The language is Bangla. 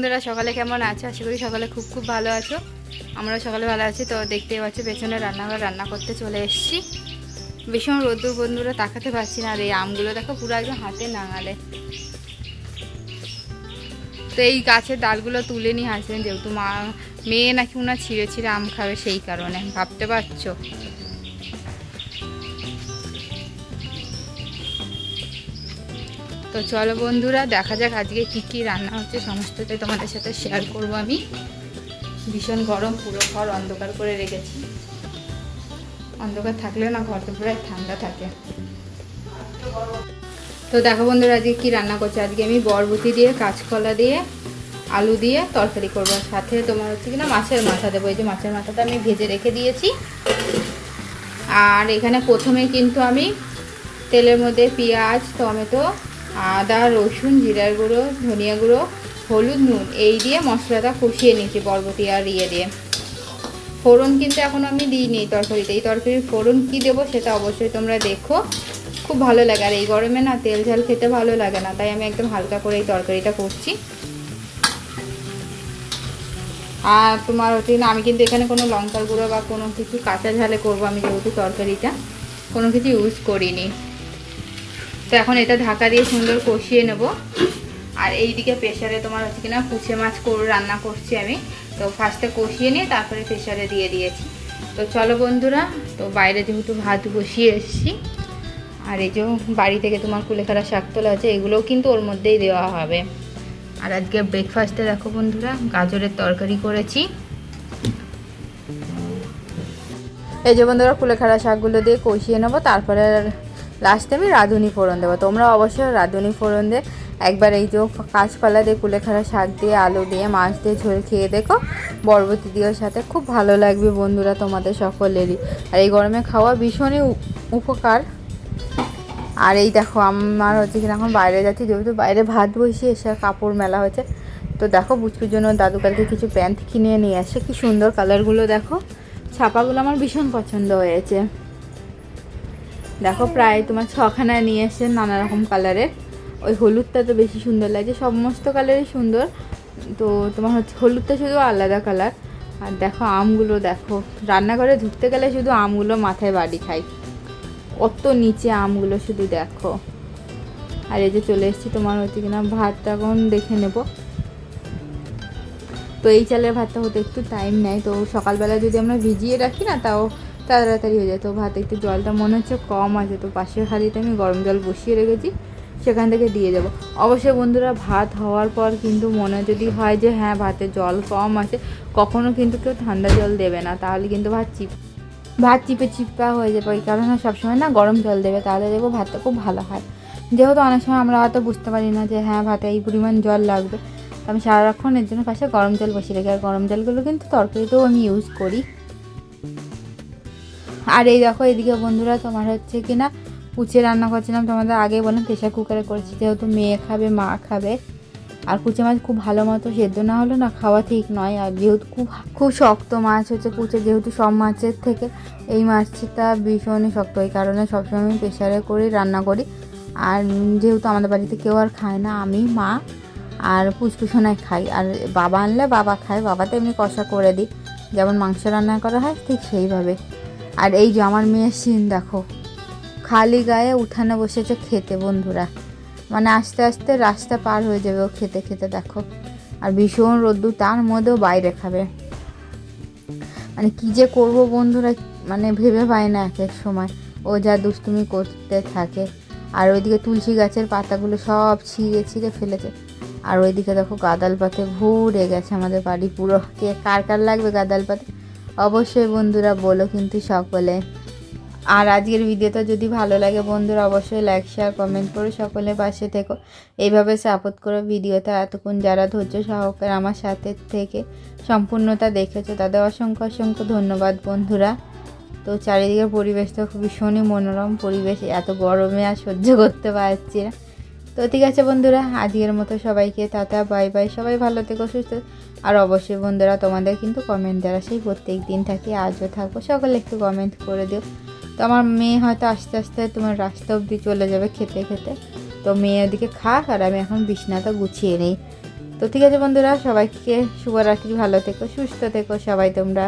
বন্ধুরা, সকালে কেমন আছো? আশা করি সকালে খুব খুব ভালো আছো। আমরা সকালে ভালো আছি। তো দেখতেই পাচ্ছি, পেছনে রান্নাঘর, রান্না করতে চলে এসেছি। ভীষণ রোদ্দুর বন্ধুরা, তাকাতে পারছি না। আর এই আমগুলো দেখো, পুরো একদম হাতে নাঙালে। তো এই গাছের ডালগুলো তুলে নিয়ে আসবেন যেহেতু মা, মেয়ে নাকি ওনার ছিঁড়ে ছিঁড়ে আম খাবে সেই কারণে। ভাবতে পারছ? তো চলো বন্ধুরা, দেখা যাক আজকে কী কী রান্না হচ্ছে, সমস্তটাই তোমাদের সাথে শেয়ার করব আমি। ভীষণ গরম, পুরো ঘর অন্ধকার করে রেখেছি। অন্ধকার থাকলে না ঘর তো পুরো ঠান্ডা থাকে। তো দেখো বন্ধুরা, আজকে কি রান্না করছে? আজকে আমি বরবটি দিয়ে, কাঁচকলা দিয়ে, আলু দিয়ে তরকারি করব। সাথে তোমার হচ্ছে কিনা মাছের মাথা দেবো। এই যে মাছের মাথাটা আমি ভেজে রেখে দিয়েছি। আর এখানে প্রথমে কিন্তু আমি তেলের মধ্যে পেঁয়াজ, টমেটো আদা, রসুন, জিরার গুঁড়ো, ধনিয়া গুঁড়ো, হলুদ, নুন, এই দিয়ে মশলাটা কষিয়ে নিয়েছি বরবটি আর ইয়ে দিয়ে। ফোড়ন কিন্তু এখন আমি দিইনি তরকারিতে। এই তরকারির ফোড়ন কি দেবো সেটা অবশ্যই তোমরা দেখো। খুব ভালো লাগে। আর এই গরমে না তেল ঝাল খেতে ভালো লাগে না, তাই আমি একদম হালকা করে এই তরকারিটা করছি। আর তোমার হচ্ছে না, আমি কিন্তু এখানে কোনো লঙ্কার গুঁড়ো বা কোনো কিছু কাঁচা ঝালে করব আমি যেহেতু তরকারিটা। কোনো কিছু ইউজ করিনি। তো এখন এটা ঢাকা দিয়ে সুন্দর কষিয়ে নেব। আর এই দিকে প্রেশারে তোমার হচ্ছে কিনা কুচে মাছ করে রান্না করছি আমি। তো ফার্স্টে কষিয়ে নিয়ে তারপরে প্রেশারে দিয়ে দিয়েছি। তো চলো বন্ধুরা, তো বাইরে যেহেতু ভাত বসিয়ে এসেছি, আর এই যে বাড়ি থেকে তোমার কুলেখাড়া শাক তোলা আছে, এগুলোও কিন্তু ওর মধ্যেই দেওয়া হবে। আর আজকে ব্রেকফাস্টে দেখো বন্ধুরা, গাজরের তরকারি করেছি। এই যে বন্ধুরা কুলেখাড়া শাকগুলো দিয়ে কষিয়ে নেব, তারপরে লাস্টে আমি রাঁধুনি ফোড়ন দেবো। তোমরা অবশ্যই রাঁধুনি ফোড়ন দিয়ে একবার এই যে কাঁচপালা দিয়ে, কুলেখাড়া শাক দিয়ে, আলু দিয়ে, মাছ দিয়ে ঝোল খেয়ে দেখো। বরবটি দিয়ের সাথে খুব ভালো লাগবে বন্ধুরা তোমাদের সকলেরই। আর এই গরমে খাওয়া ভীষণই উপকার। আর এই দেখো, আমার হচ্ছে কিনা এখন বাইরে যাচ্ছি, যেহেতু বাইরে ভাত বসিয়ে এসে কাপড় মেলা হয়েছে। তো দেখো বুচকুর জন্য দাদু কালকে কিছু প্যান্ট কিনে নিয়ে আসে। কি সুন্দর কালারগুলো দেখো। ছাপাগুলো আমার ভীষণ পছন্দ হয়েছে। দেখো প্রায় তোমার ছখানায় নিয়ে এসে নানা রকম কালারের। ওই হলুদটা তো বেশি সুন্দর লাগছে সমস্ত কালারই সুন্দর। তো তোমার হচ্ছে হলুদটা শুধু আলাদা কালার। আর দেখো আমগুলো দেখো, রান্নাঘরে ঢুকতে গেলে শুধু আমগুলো মাথায় বাড়ি খাই অত নিচে আমগুলো শুধু দেখো। আর এই যে চলে এসেছি তোমার হচ্ছে কিনা ভাতটা এখন দেখে নেব। তো এই চালের ভাতটা হতে একটু টাইম নেয়। তো সকালবেলা যদি আমরা ভিজিয়ে রাখি না, তাও তাড়াতাড়ি হয়ে যায়। তো ভাতে একটু জলটা মনে হচ্ছে কম আছে, তো পাশের হাঁড়িতে আমি গরম জল বসিয়ে রেখেছি, সেখান থেকে দিয়ে দেবো। অবশ্যই বন্ধুরা, ভাত হওয়ার পর কিন্তু মনে যদি হয় যে হ্যাঁ ভাতে জল কম আছে, কখনো কিন্তু কেউ ঠান্ডা জল দেবে না, তাহলে কিন্তু ভাত চিপ, ভাত চিপে চিপা হয়ে যাবে। ওই কারণে সবসময় না গরম জল দেবে, তাহলে দেখব ভাতটা খুব ভালো হয়। যেহেতু অনেক সময় আমরা হয়তো বুঝতে পারি না যে হ্যাঁ ভাতে এই পরিমাণ জল লাগবে। আমি সারাক্ষণ এর জন্য পাশে গরম জল বসিয়ে রাখি, আর গরম জলগুলো কিন্তু তরকারিতেও আমি ইউজ করি। আর এই দেখো, এদিকে বন্ধুরা, তোমার হচ্ছে কি না কুচে রান্না করছিলাম। তোমাদের আগে বললাম, প্রেশার কুকারে করেছি, যেহেতু মেয়ে খাবে, মা খাবে। আর কুচে মাছ খুব ভালো মতো সেদ্ধ না হলে না খাওয়া ঠিক নয়। আর যেহেতু খুব খুব শক্ত মাছ হচ্ছে, কুচে যেহেতু সব মাছের থেকে, এই মাছটা ভীষণই শক্ত। এই কারণে সবসময় আমি প্রেশারে করি রান্না করি। আর যেহেতু আমাদের বাড়িতে কেউ আর খায় না, আমি, মা আর পুচকুসোনায় খাই। আর বাবা আনলে বাবা খায় বাবা তো এমনি কষা করে দিই। যেমন মাংস রান্না করা হয়, ঠিক সেইভাবে। আর এই যে আমার মেয়ের সিন, দেখো। খালি গায়ে উঠানে বসেছে খেতে, বন্ধুরা। মানে আস্তে আস্তে রাস্তা পার হয়ে যাবে ও খেতে খেতে, দেখো। আর ভীষণ রোদ্দুর, তার মধ্যেও বাইরে খাবে। মানে কি যে করব বন্ধুরা মানে ভেবে পায় না এক এক সময়। ও যা দুষ্টুমি করতে থাকে। আর ওইদিকে তুলসী গাছের পাতাগুলো সব ছিঁড়ে ছিঁড়ে ফেলেছে। আর ওইদিকে দেখো গাদাল পাতে ভরে গেছে আমাদের বাড়ি পুরো। কে কার কার লাগবে গাদাল পাতে? অবশ্যই বন্ধুরা বলো কিন্তু সকলে। আর আজকের ভিডিওটা যদি ভালো লাগে বন্ধুরা, অবশ্যই লাইক শেয়ার কমেন্ট করে সকলে পাশে থেকো। এইভাবে সাপোর্ট করো ভিডিওটা। এতক্ষণ যারা ধৈর্য সহকারে আমার সাথে থেকে সম্পূর্ণতা দেখেছ, তাদের অসংখ্য অসংখ্য ধন্যবাদ বন্ধুরা। তো চারিদিকের পরিবেশটা খুব ভীষণই মনোরম পরিবেশ, এত গরমে আর সহ্য করতে পারছি না। তো ঠিক আছে বন্ধুরা, আজকের মতো সবাইকে টাটা, বাই বাই, সবাই ভালো থেকো, সুস্থ। আর অবশ্যই বন্ধুরা তোমাদের কিন্তু কমেন্ট দেওয়া সেই প্রত্যেক দিন থাকি, আজও থাকব, সকলে একটু কমেন্ট করে দিও। তো আমার মেয়ে হয়তো আস্তে আস্তে তোমার রাস্তা অবধি চলে যাবে খেতে খেতে। তো মেয়ে ওদিকে খাক, আর আমি এখন বিছনাটা গুছিয়ে নিই। তো ঠিক আছে বন্ধুরা, সবাইকে শুভরাত্রি, ভালো থেকো, সুস্থ থেকো সবাই তোমরা।